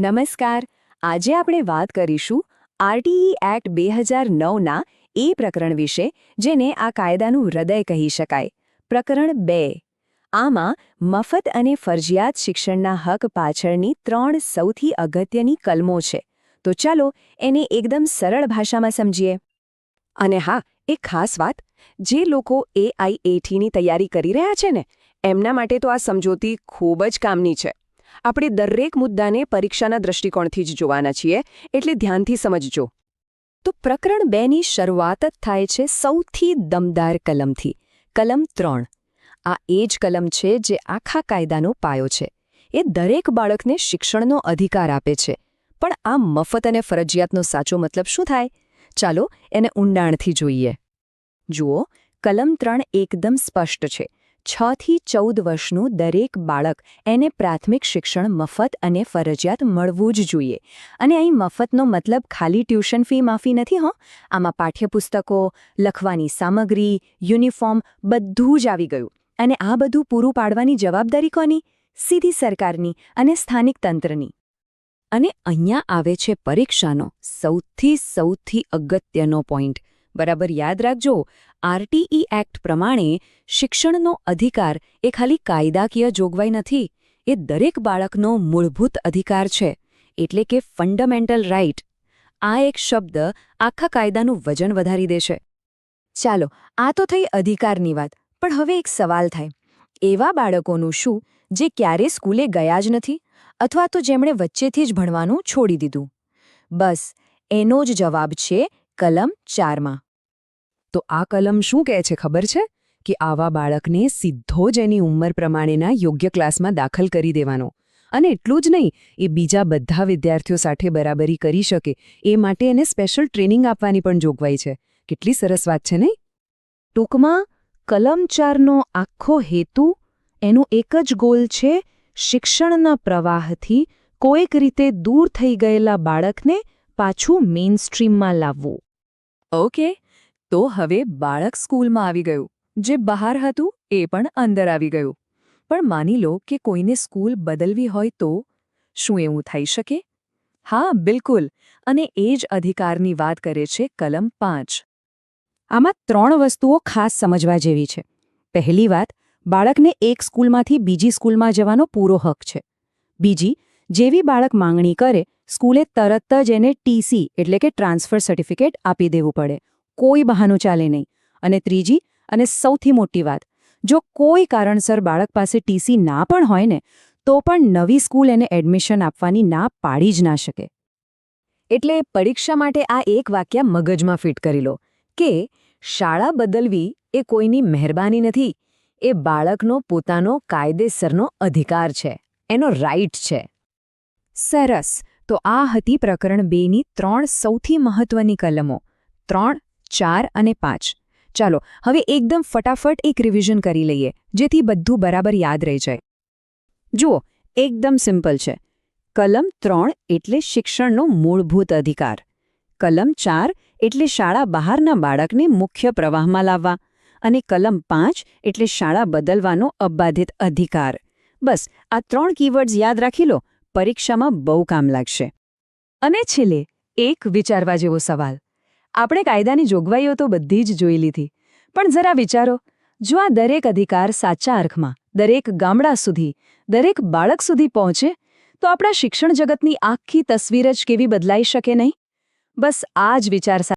નમસ્કાર. આજે આપણે વાત કરીશું આરટીઈ એક્ટ બે હજાર નવના એ પ્રકરણ વિશે, જેને આ કાયદાનું હૃદય કહી શકાય. પ્રકરણ બે. આમાં મફત અને ફરજિયાત શિક્ષણના હક પાછળની ત્રણ સૌથી અગત્યની કલમો છે. તો ચાલો એને એકદમ સરળ ભાષામાં સમજીએ. અને હા, એક ખાસ વાત. જે લોકો એઆઈએટીની તૈયારી કરી રહ્યા છે ને, એમના માટે તો આ સમજૂતી ખૂબ જ કામની છે. આપણે દરેક મુદ્દાને પરીક્ષાના દૃષ્ટિકોણથી જ જોવાના છીએ, એટલે ધ્યાનથી સમજજો. તો પ્રકરણ બેની શરૂઆત જ થાય છે સૌથી દમદાર કલમથી, કલમ ત્રણ. આ એ જ કલમ છે જે આખા કાયદાનો પાયો છે. એ દરેક બાળકને શિક્ષણનો અધિકાર આપે છે. પણ આ મફત અને ફરજિયાતનો સાચો મતલબ શું થાય? ચાલો એને ઊંડાણથી જોઈએ. જુઓ, કલમ ત્રણ એકદમ સ્પષ્ટ છે. છ થી ચૌદ વર્ષનું દરેક બાળક એને પ્રાથમિક શિક્ષણ, મફત અને ફરજિયાત મળવું જ જોઈએ. અને અહીં મફતનો મતલબ ખાલી ટ્યુશન ફી માફી નથી, હો. આમાં પાઠ્યપુસ્તકો, લખવાની સામગ્રી, યુનિફોર્મ બધું જ આવી ગયું. અને આ બધું પૂરું પાડવાની જવાબદારી કોની? સીધી સરકારની અને સ્થાનિક તંત્રની. અને અહીંયા આવે છે પરીક્ષાનો સૌથી સૌથી અગત્યનો પોઈન્ટ. બરાબર યાદ રાખજો, આરટીઈ એક્ટ પ્રમાણે શિક્ષણનો અધિકાર એ ખાલી કાયદાકીય જોગવાઈ નથી, એ દરેક બાળકનો મૂળભૂત અધિકાર છે, એટલે કે ફંડમેન્ટલ રાઇટ. આ એક શબ્દ આખા કાયદાનું વજન વધારી દેશે. ચાલો, આ તો થઈ અધિકારની વાત, પણ હવે એક સવાલ થાય. એવા બાળકોનું શું જે ક્યારે સ્કૂલે ગયા જ નથી, અથવા તો જેમણે વચ્ચેથી જ ભણવાનું છોડી દીધું? બસ, એનો જ જવાબ છે કલમ ચારમાં. તો આ કલમ શું કહે છે ખબર છે? કે આવા બાળકને સીધો જ એની ઉંમર પ્રમાણેના યોગ્ય ક્લાસમાં દાખલ કરી દેવાનો. અને એટલું જ નહીં, એ બીજા બધા વિદ્યાર્થીઓ સાથે બરાબરી કરી શકે, એ માટે એને સ્પેશિયલ ટ્રેનિંગ આપવાની પણ જોગવાઈ છે. કેટલી સરસ વાત છે નહીં? ટૂંકમાં, કલમ ચારનો આખો હેતુ, એનો એક જ ગોલ છે, શિક્ષણના પ્રવાહથી કોઈક રીતે દૂર થઈ ગયેલા બાળકને પાછું મેઇન સ્ટ્રીમમાં લાવવું. ઓકે, તો હવે બાળક સ્કૂલમાં આવી ગયું. જે બહાર હતું એ પણ અંદર આવી ગયું. પણ માની લો કે કોઈને સ્કૂલ બદલવી હોય તો શું એવું થઈ શકે? હા, બિલકુલ. અને એ જ અધિકારની વાત કરે છે કલમ પાંચ. આમાં ત્રણ વસ્તુઓ ખાસ સમજવા જેવી છે. પહેલી વાત, બાળકને એક સ્કૂલમાંથી બીજી સ્કૂલમાં જવાનો પૂરો હક છે. બીજી, જેવી બાળક માંગણી કરે સ્કૂલે તરત જ એને ટીસી એટલે કે ટ્રાન્સફર સર્ટિફિકેટ આપી દેવું પડે. કોઈ બહાનું ચાલે નહીં. અને ત્રીજી, અને સૌથી મોટી વાત, જો કોઈ કારણસર બાળક પાસે ટીસી ના પણ હોય ને, તો પણ નવી સ્કૂલ એને એડમિશન આપવાની ના પાડી જ ના શકે. એટલે પરીક્ષા માટે આ એક વાક્ય મગજમાં ફિટ કરી લો, કે શાળા બદલવી એ કોઈની મહેરબાની નથી. એ બાળકનો પોતાનો કાયદેસરનો અધિકાર છે. એનો રાઇટ છે. સરસ. તો આ હતી પ્રકરણ બેની ત્રણ સૌથી મહત્વની કલમો, ત્રણ, ચાર અને પાંચ. ચાલો, હવે એકદમ ફટાફટ એક રિવિઝન કરી લઈએ, જેથી બધું બરાબર યાદ રહી જાય. જુઓ, એકદમ સિમ્પલ છે. કલમ ત્રણ એટલે શિક્ષણનો મૂળભૂત અધિકાર. કલમ ચાર એટલે શાળા બહારના બાળકને મુખ્ય પ્રવાહમાં લાવવા અને કલમ પાંચ એટલે શાળા બદલવાનો અબાધિત અધિકાર. બસ, આ ત્રણ કીવર્ડ્સ યાદ રાખી લો પરીક્ષામાં બહુ કામ લાગશે. અને છેલ્લે, એક વિચારવા જેવો સવાલ. આપણે કાયદાની જોગવાઈઓ તો બધી જ જોઈ લીધી. પણ જરા વિચારો, જો આ દરેક અધિકાર સાચા અર્થમાં, દરેક ગામડા સુધી, દરેક બાળક સુધી પહોંચે, તો આપણા શિક્ષણ જગતની આખી તસવીર જ કેવી બદલાઈ શકે નહીં? બસ આ જ વિચાર